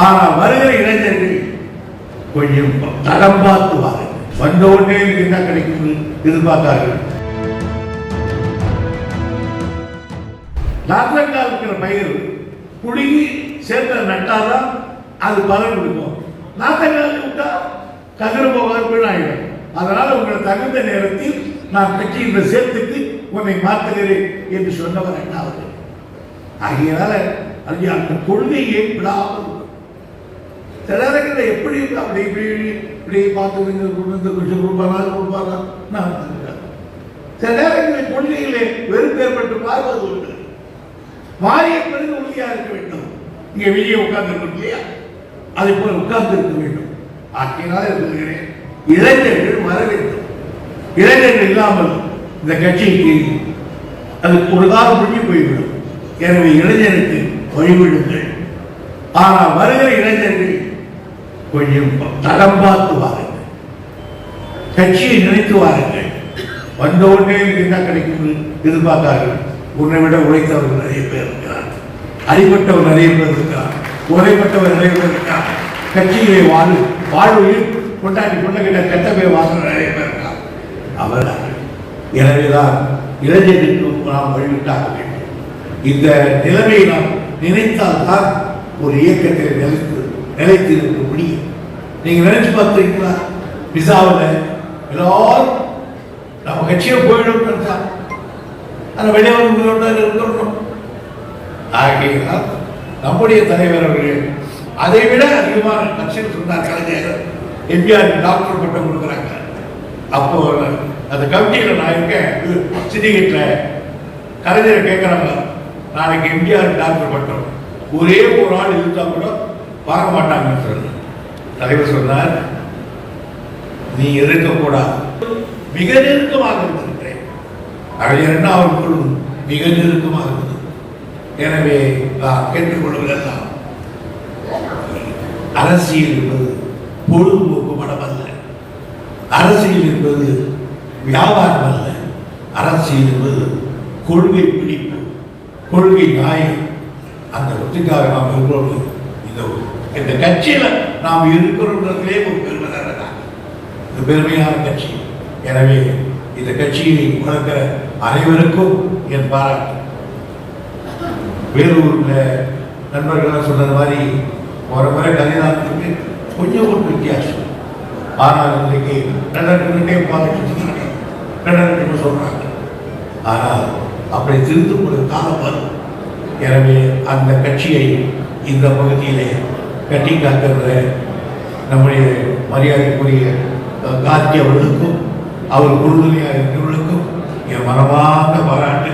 ஆனால் வருகிற இளைஞர்கள் கொஞ்சம் தடம் பார்த்து வந்த உடனே என்ன கிடைக்கும் எதிர்பார்த்தார்கள் நாற்றங்கால் இருக்கிற பயிர் புடுங்கி சேர்த்த நட்டாதான் அது பலன் கொடுக்கும். நாற்றங்கால் விட்டா கதிர் போகாது ஆயிடும். அதனால் உங்களை தகுந்த நேரத்தில் நான் கட்சியின் சேர்த்துக்கு உன்னை மாற்றுகிறேன் என்று சொன்னவர் என்னவோ ஆகியனால அது அந்த கொள்கையை விடாமல் சில நேரங்களில் எப்படி அப்படி இப்படி இப்படி பார்த்து கொண்டு வந்து கொஞ்சம் கொடுப்பாரா? கொடுப்பாரா? நான் சில நேரங்களில் கொள்கையிலே வெறுப்பு ஏற்பட்டு பார்ப்பது உண்டு. மாறிய பிறகு உறுதியாக இருக்க வேண்டும். இங்கே வெளியே உட்கார்ந்து இருக்கும் இல்லையா? அதை போல உட்கார்ந்து இருக்க வேண்டும் ஆக்கியனால இருக்கிறேன் இளைஞர்கள் வர வேண்டும். இளைஞர்கள் இல்லாமல் இந்த கட்சிக்கு அது ஒரு காலம் முடிஞ்சு போய்விடும். எனவே இளைஞருக்கு வழிவிடுங்கள். ஆனால் வருகிற இளைஞர்கள் கொஞ்சம் தடம் பார்த்து வாருங்கள் கட்சியை நினைத்து வாருங்கள் வந்த உடனே என்ன கிடைக்கும் எதிர்பார்த்தார்கள் உன்னை விட உழைத்தவர்கள் நிறைய பேர் இருக்கிறார் அடிபட்டவர் நிறைய பேர் இருக்கிறார் உரைப்பட்டவர் நிறைய பேர் இருக்கிறார் கட்சியிலே வாழ் வாழ்வையும் கொண்டாடி கொண்டகிட்ட கெட்ட பேர் வாழ்ந்த நிறைய பேர் இருக்கிறார் அவர் எனவேதான் இளைஞர்களுக்கு நாம் வழிவிட்டாக வேண்டும் இந்த நிலைமையை நாம் நினைத்தால்தான் ஒரு இயக்கத்தில் நிலைத்து நிலைத்து இருக்க முடியும் நீங்கள் நினைச்சு பார்த்துருக்கீங்களா? விசாவில் எல்லாரும் நம்ம கட்சியை போயிடும் நினைச்சா அந்த வெளியே வந்து இருந்துடணும் ஆகையினால் நம்முடைய தலைவர் அவர்கள் அதை விட அதிகமான கட்சியில் சொன்னார் கலைஞர் எம்ஜிஆர் டாக்டர் பட்டம் கொடுக்குறாங்க. அப்போ அந்த கமிட்டியில் நான் இருக்கேன். சிண்டிகேட்டில் கலைஞரை கேட்குறாங்க. நாளைக்கு எம்ஜிஆர் டாக்டர் பட்டம். ஒரே ஒரு ஆள் இருந்தால் கூட பார்க்க மாட்டாங்கன்னு சொன்னார் தலைவர் சொன்னார் நீ இருக்கக்கூடாது. மிக நெருக்கமாக இருந்திருக்கிறேன். அறிஞர்னா அவர்களும் மிக நெருக்கமாக இருந்தது எனவே நான் கேட்டுக்கொள்வதெல்லாம் அரசியல் என்பது பொழுதுபோக்கு மடம் அல்ல. அரசியல் என்பது வியாபாரம் அல்ல. அரசியல் என்பது கொள்கை பிடிப்பு கொள்கை நாயம் அந்த ஒற்றுக்காக நாம் இருக்கிறோம் இந்த இந்த கட்சியில நாம் இருக்கிறோன்றதுலே ஒரு பெருமை தான் இது பெருமையான கட்சி. எனவே இந்த கட்சியை வளர்க்கிற அனைவருக்கும் என் பாராட்டு. வேலூர்ல நண்பர்களாக சொன்னது மாதிரி ஒரு முறை கல்யாணத்துக்கு கொஞ்சம் ஒரு வித்தியாசம். ஆனால் இன்றைக்கு நடந்துகிட்டே பார்த்துட்டு நடந்துட்டு சொல்றாங்க. ஆனால் அப்படி திருத்தக்கூடிய காலம் வரும். எனவே அந்த கட்சியை இந்த பகுதியிலே கட்டி காக்கிற நம்முடைய மரியாதைக்குரிய அஹ், காந்தி அவர்களுக்கும் அவர் உறுதுணையாக இருக்கிறவர்களுக்கும் என் மனமார்ந்த பாராட்டு.